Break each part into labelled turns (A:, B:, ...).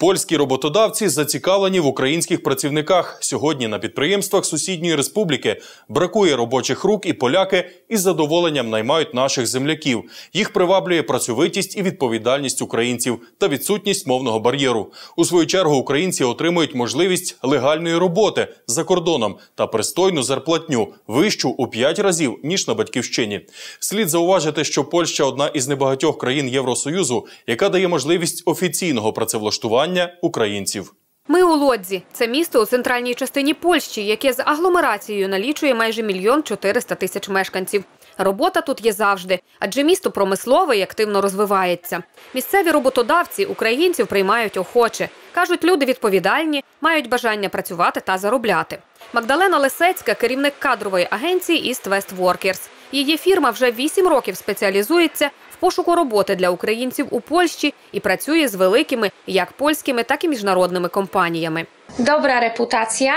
A: Польські роботодавці зацікавлені в українських працівниках. Сьогодні на підприємствах сусідньої республіки бракує робочих рук, і поляки із задоволенням наймають наших земляків. Їх приваблює працьовитість і відповідальність українців та відсутність мовного бар'єру. У свою чергу українці отримують можливість легальної роботи за кордоном та пристойну зарплатню вищу у 5 разів ніж на батьківщині. Слід зауважити, що Польща одна із небагатьох країн Євросоюзу, яка дає можливість офіційного працевлаштування українців.
B: Ми у Лодзі. Це місто у центральній частині Польщі, яке з агломерацією налічує майже мільйон 400 тисяч мешканців. Робота тут є завжди, адже місто промислове і активно розвивається. Місцеві роботодавці українців приймають охоче. Кажуть, люди відповідальні, мають бажання працювати та заробляти. Магдалена Лисецька, керівник кадрової агенції East West. Її фірма вже вісім років спеціалізується в пошуку роботи для українців у Польщі і працює з великими як польськими, так і міжнародними компаніями.
C: dobra reputacja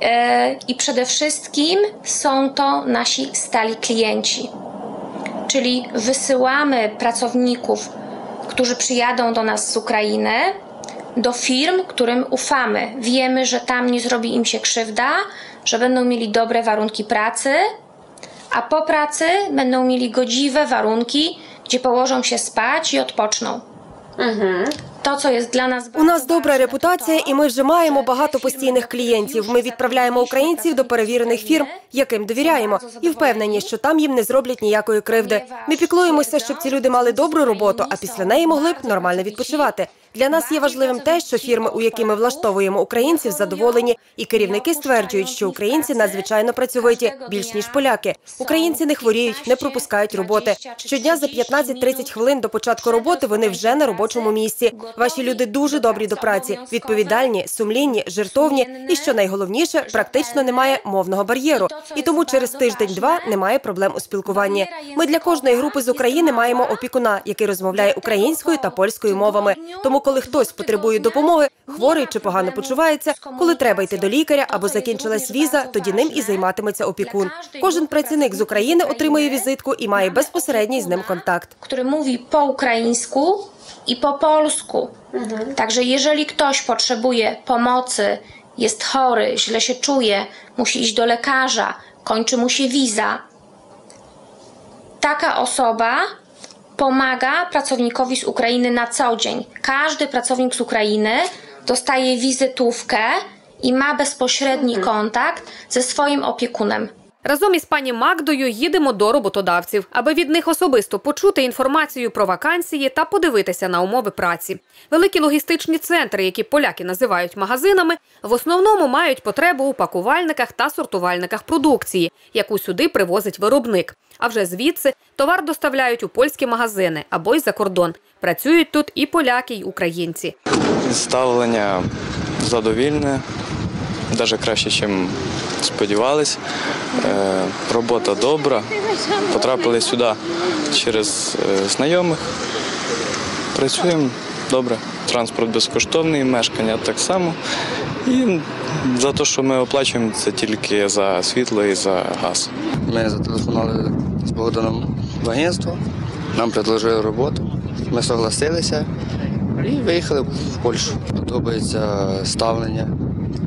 C: e, i przede wszystkim są to nasi stali klienci. Czyli wysyłamy pracowników, którzy przyjadą do nas z Ukrainy, do firm, którym ufamy. Wiemy, że tam nie zrobi im się krzywda, że będą mieli dobre warunki pracy, a po pracy będą mieli godziwe warunki, gdzie położą się spać i odpoczną. Co jest dla nas
D: У нас добра репутація, і ми вже маємо багато постійних клієнтів. Ми відправляємо українців до перевірених фірм, яким довіряємо, і впевнені, що там їм не зроблять ніякої кривди. Ми піклуємося, щоб ці люди мали добру роботу, а після неї могли б нормально відпочивати. Для нас є важливим те, що фірми, у які ми влаштовуємо українців, задоволені, і керівники стверджують, що українці надзвичайно працьовиті, більш ніж поляки. Українці не хворіють, не пропускають роботи. Щодня за 15-30 хвилин до початку роботи вони вже на робочому місці. Ваші люди дуже добрі до праці, відповідальні, сумлінні, жертовні, і що найголовніше, практично немає мовного бар'єру. І тому через тиждень-два немає проблем у спілкуванні. Ми для кожної групи з України маємо опікуна, який розмовляє українською та польською мовами. Тому, коли хтось потребує допомоги, хворий чи погано почувається, коли треба йти до лікаря або закінчилась віза, тоді ним і займатиметься опікун. Кожен працівник з України отримує візитку і має безпосередній з ним контакт.
C: który mówi po ukraińsku i polsku. Także jeżeli ktoś potrzebuje pomocy, jest chory, źle się czuje, musi iść do lekarza, kończy mu się wiza, taka osoba pomaga pracownikowi z Ukrainy na co dzień. Każdy pracownik z Ukrainy dostaje wizytówkę i ma bezpośredni kontakt ze swoim opiekunem.
B: Разом із пані Магдою їдемо до роботодавців, аби від них особисто почути інформацію про вакансії та подивитися на умови праці. Великі логістичні центри, які поляки називають магазинами, в основному мають потребу у пакувальниках та сортувальниках продукції, яку сюди привозить виробник. А вже звідси товар доставляють у польські магазини або й за кордон. Працюють тут і поляки, й українці.
E: Ставлення задовільне, навіть краще, ніж сподівалися. Е, Робота добра. Потрапили сюди через е, знайомих. Працюємо добре. Транспорт безкоштовний, мешкання так само. І за те, що ми оплачуємо, це тільки за світло і за газ.
F: Ми зателефонували з Богданом в агентство, нам предложили роботу. Ми согласилися і виїхали в Польщу. Подобається ставлення.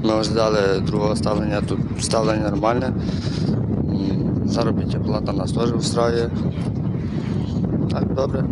F: Ми ожидали другого ставлення, тут ставлення нормальне. Заробітна плата нас теж устраює. Так, добре.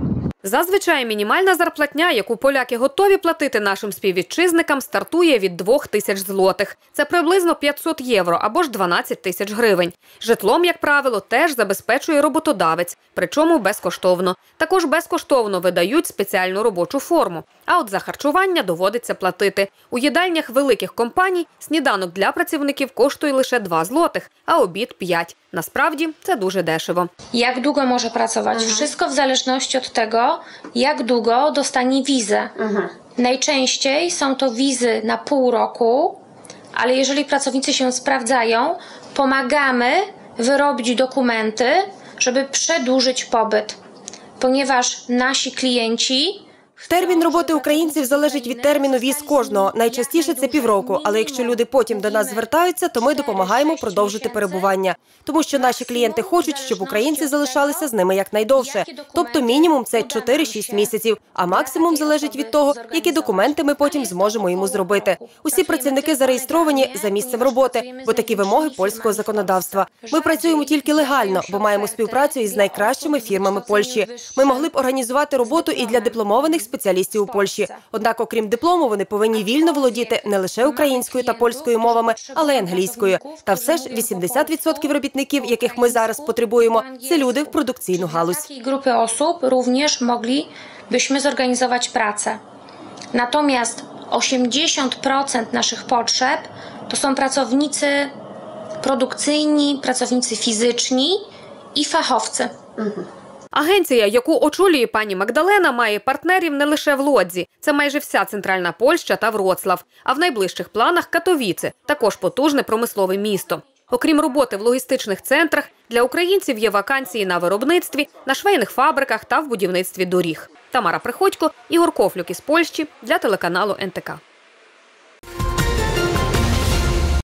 B: Зазвичай мінімальна зарплатня, яку поляки готові платити нашим співвітчизникам, стартує від 2 тисяч злотих. Це приблизно 500 євро або ж 12 тисяч гривень. Житлом, як правило, теж забезпечує роботодавець, причому безкоштовно. Також безкоштовно видають спеціальну робочу форму. А от за харчування доводиться платити. У їдальнях великих компаній сніданок для працівників коштує лише 2 злотих, а обід 5. Насправді це дуже дешево.
C: Jak długo może pracować? Wszystko w zależności od tego, jak długo dostanie wizę. Najczęściej są to wizy na pół roku, ale jeżeli pracownicy się sprawdzają, pomagamy wyrobić dokumenty, żeby przedłużyć pobyt, ponieważ nasi klienci
D: Термін роботи українців залежить від терміну віз кожного. Найчастіше це півроку. Але якщо люди потім до нас звертаються, то ми допомагаємо продовжити перебування, тому що наші клієнти хочуть, щоб українці залишалися з ними якнайдовше. Тобто мінімум це 4-6 місяців, а максимум залежить від того, які документи ми потім зможемо йому зробити. Усі працівники зареєстровані за місцем роботи, бо такі вимоги польського законодавства. Ми працюємо тільки легально, бо маємо співпрацю із найкращими фірмами Польщі. Ми могли б організувати роботу і для дипломованих спеціалістів у Польщі. Однак, окрім диплому, вони повинні вільно володіти не лише українською та польською мовами, але й англійською. Та все ж 80% робітників, яких ми зараз потребуємо, це люди в продукційну галузь.
C: Grupy osób również moglibyśmy zorganizować pracę. Natomiast 80% naszych potrzeb to są pracownicy produkcyjni, pracownicy fizyczni i fachowcy.
B: Агенція, яку очолює пані Магдалена, має партнерів не лише в Лодзі. Це майже вся центральна Польща та Вроцлав. А в найближчих планах Катовіце – також потужне промислове місто. Окрім роботи в логістичних центрах, для українців є вакансії на виробництві, на швейних фабриках та в будівництві доріг. Тамара Приходько, Ігор Кофлюк із Польщі для телеканалу НТК.